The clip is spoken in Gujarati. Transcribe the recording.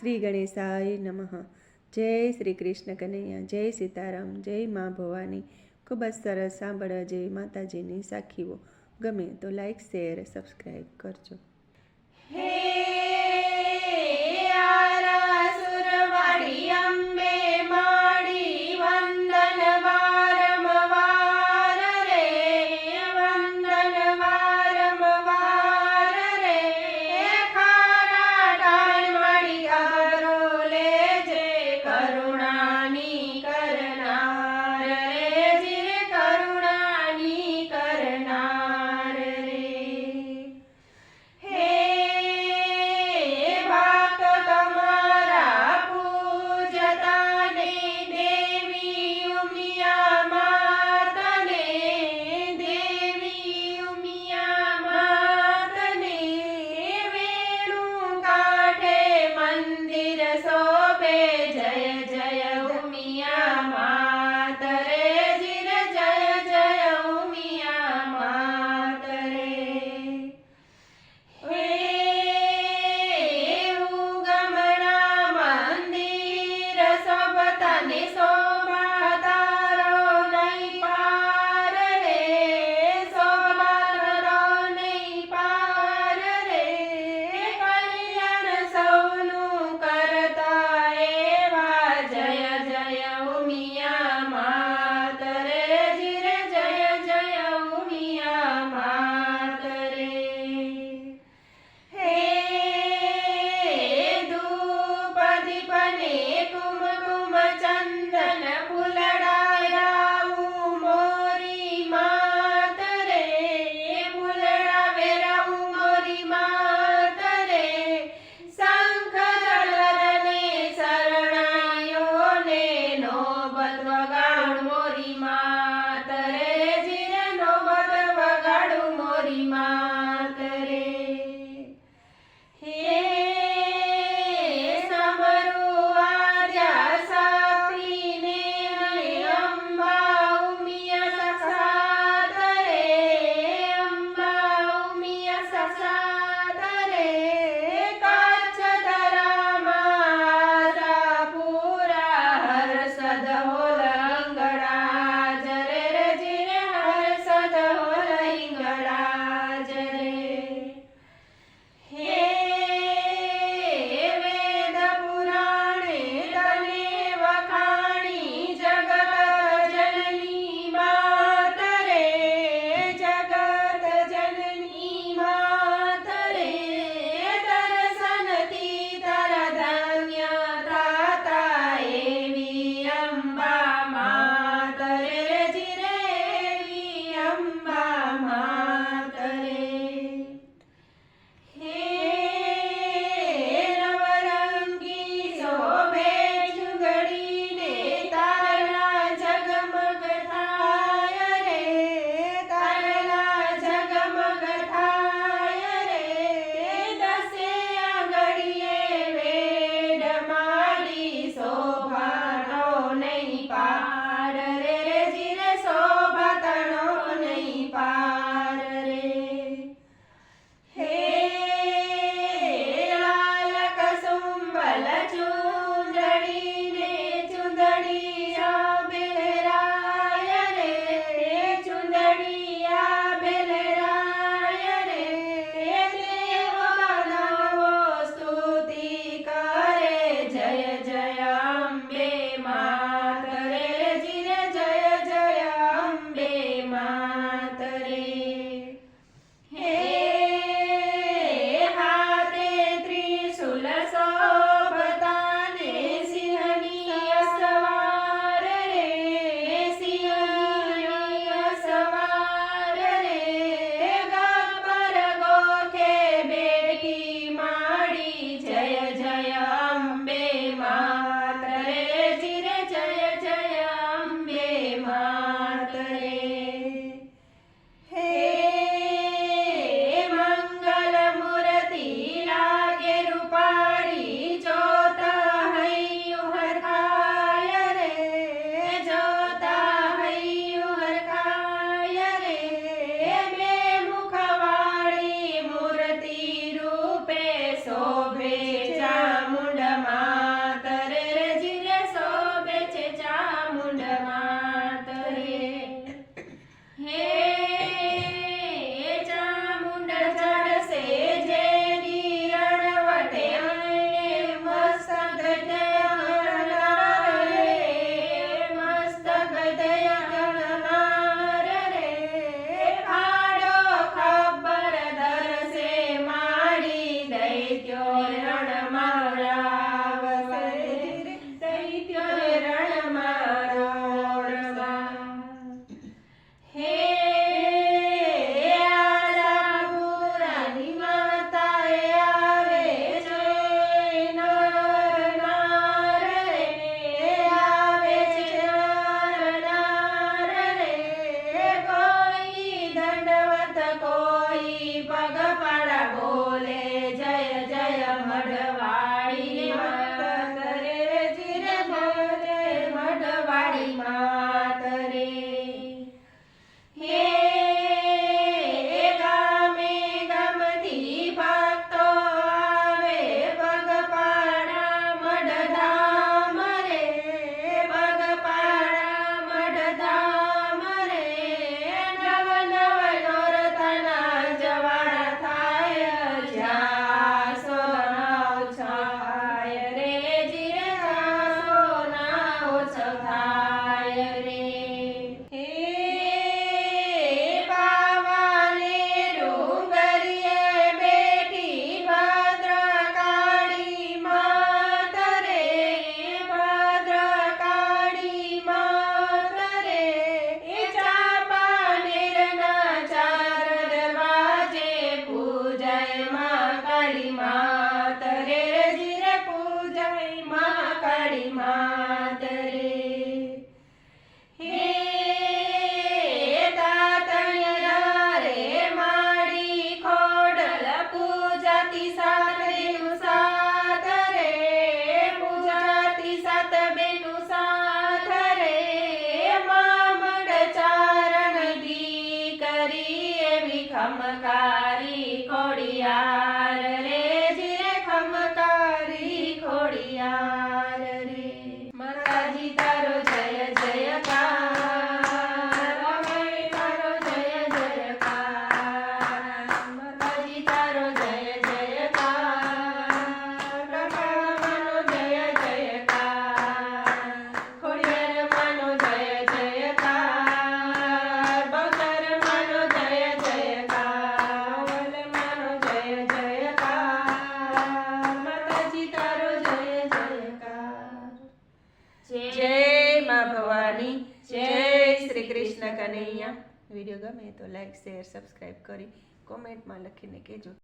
શ્રી ગણેશાય નમઃ. જય શ્રી કૃષ્ણ કનૈયા, જય સીતારામ, જય મા ભવાની. ખૂબ જ સરસ સાંભળવા જેવી માતાજીની સાખીઓ. ગમે તો લાઈક શેર સબસ્ક્રાઈબ કરજો. હે આરાસુરવાડી તારી કોડિયા. વીડિયો ગમે તો લાઇક શેર સબસ્ક્રાઈબ કરી કોમેન્ટમાં લખીને કહેજો.